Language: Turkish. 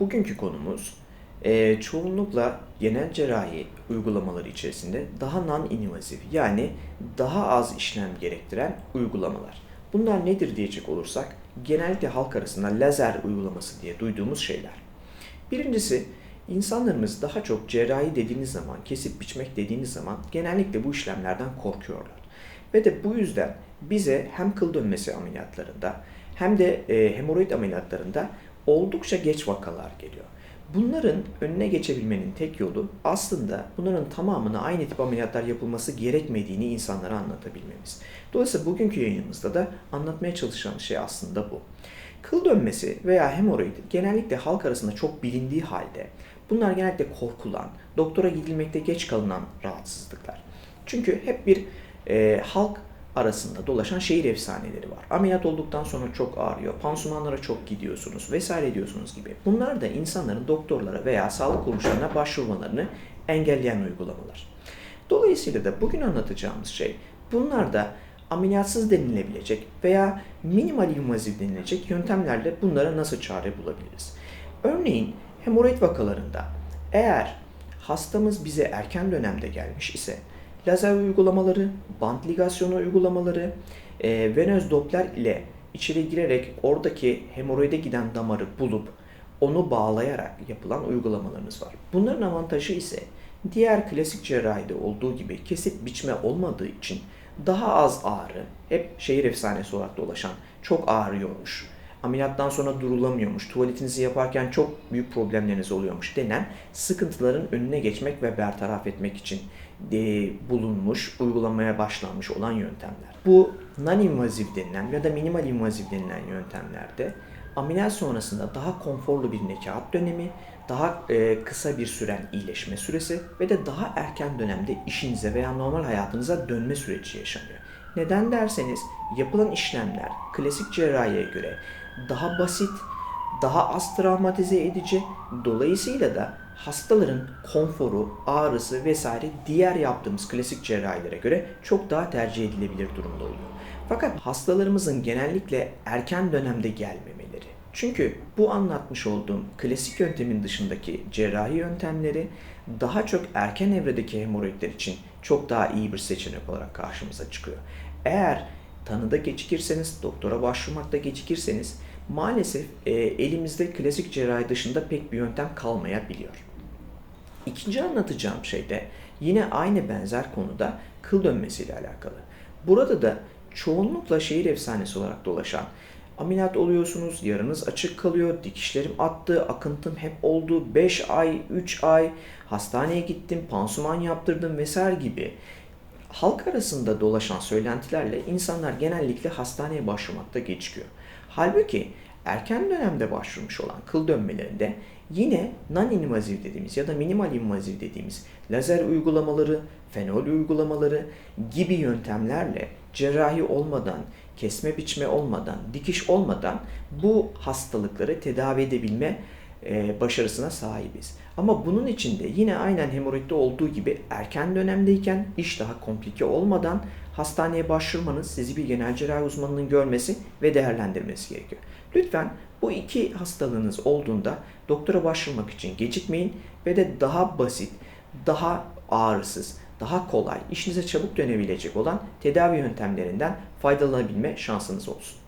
Bugünkü konumuz e, çoğunlukla genel cerrahi uygulamaları içerisinde daha non-invazif yani daha az işlem gerektiren uygulamalar. Bunlar nedir diyecek olursak genellikle halk arasında lazer uygulaması diye duyduğumuz şeyler. Birincisi insanlarımız daha çok cerrahi dediğiniz zaman, kesip biçmek dediğiniz zaman genellikle bu işlemlerden korkuyorlar. Ve de bu yüzden bize hem kıl dönmesi ameliyatlarında hem de e, hemoroid ameliyatlarında oldukça geç vakalar geliyor. Bunların önüne geçebilmenin tek yolu aslında bunların tamamına aynı tip ameliyatlar yapılması gerekmediğini insanlara anlatabilmemiz. Dolayısıyla bugünkü yayınımızda da anlatmaya çalışacağımız şey aslında bu. Kıl dönmesi veya hemoroid genellikle halk arasında çok bilindiği halde bunlar genellikle korkulan, doktora gidilmekte geç kalınan rahatsızlıklar. Çünkü hep bir e, halk arasında dolaşan şehir efsaneleri var. Ameliyat olduktan sonra çok ağrıyor, pansumanlara çok gidiyorsunuz vesaire diyorsunuz gibi. Bunlar da insanların doktorlara veya sağlık kuruluşlarına başvurmalarını engelleyen uygulamalar. Dolayısıyla da bugün anlatacağımız şey bunlar da ameliyatsız denilebilecek veya minimal invazif denilecek yöntemlerle bunlara nasıl çare bulabiliriz? Örneğin hemoroid vakalarında eğer hastamız bize erken dönemde gelmiş ise lazer uygulamaları, bant ligasyonu uygulamaları, e, venöz doppler ile içeri girerek oradaki hemoroide giden damarı bulup onu bağlayarak yapılan uygulamalarımız var. Bunların avantajı ise diğer klasik cerrahide olduğu gibi kesip biçme olmadığı için daha az ağrı, hep şehir efsanesi olarak dolaşan, çok ağrıyormuş, ameliyattan sonra durulamıyormuş, tuvaletinizi yaparken çok büyük problemleriniz oluyormuş denen sıkıntıların önüne geçmek ve bertaraf etmek için de bulunmuş, uygulamaya başlanmış olan yöntemler. Bu non-invazif denilen ya da minimal invazif denilen yöntemlerde ameliyat sonrasında daha konforlu bir nekaat dönemi, daha e, kısa bir süren iyileşme süresi ve de daha erken dönemde işinize veya normal hayatınıza dönme süreci yaşanıyor. Neden derseniz yapılan işlemler klasik cerrahiye göre daha basit, daha az travmatize edici, dolayısıyla da hastaların konforu, ağrısı vesaire diğer yaptığımız klasik cerrahilere göre çok daha tercih edilebilir durumda oluyor. Fakat hastalarımızın genellikle erken dönemde gelmemeleri. Çünkü bu anlatmış olduğum klasik yöntemin dışındaki cerrahi yöntemleri daha çok erken evredeki hemoroidler için çok daha iyi bir seçenek olarak karşımıza çıkıyor. Eğer tanıda gecikirseniz, doktora başvurmakta gecikirseniz maalesef e, elimizde klasik cerrahi dışında pek bir yöntem kalmayabiliyor. İkinci anlatacağım şey de yine aynı benzer konuda kıl dönmesiyle alakalı. Burada da çoğunlukla şehir efsanesi olarak dolaşan ameliyat oluyorsunuz, yarınız açık kalıyor, dikişlerim attı, akıntım hep oldu, 5 ay, 3 ay, hastaneye gittim, pansuman yaptırdım vesaire gibi halk arasında dolaşan söylentilerle insanlar genellikle hastaneye başvurmakta geçiyor. Halbuki erken dönemde başvurmuş olan kıl dönmelerinde yine non-invazif dediğimiz ya da minimal invazif dediğimiz lazer uygulamaları, fenol uygulamaları gibi yöntemlerle cerrahi olmadan, kesme biçme olmadan, dikiş olmadan bu hastalıkları tedavi edebilme e, başarısına sahibiz. Ama bunun için de yine aynen hemoroidde olduğu gibi erken dönemdeyken iş daha komplike olmadan hastaneye başvurmanız sizi bir genel cerrahi uzmanının görmesi ve değerlendirmesi gerekiyor. Lütfen bu iki hastalığınız olduğunda doktora başvurmak için gecikmeyin ve de daha basit, daha ağrısız, daha kolay, işinize çabuk dönebilecek olan tedavi yöntemlerinden faydalanabilme şansınız olsun.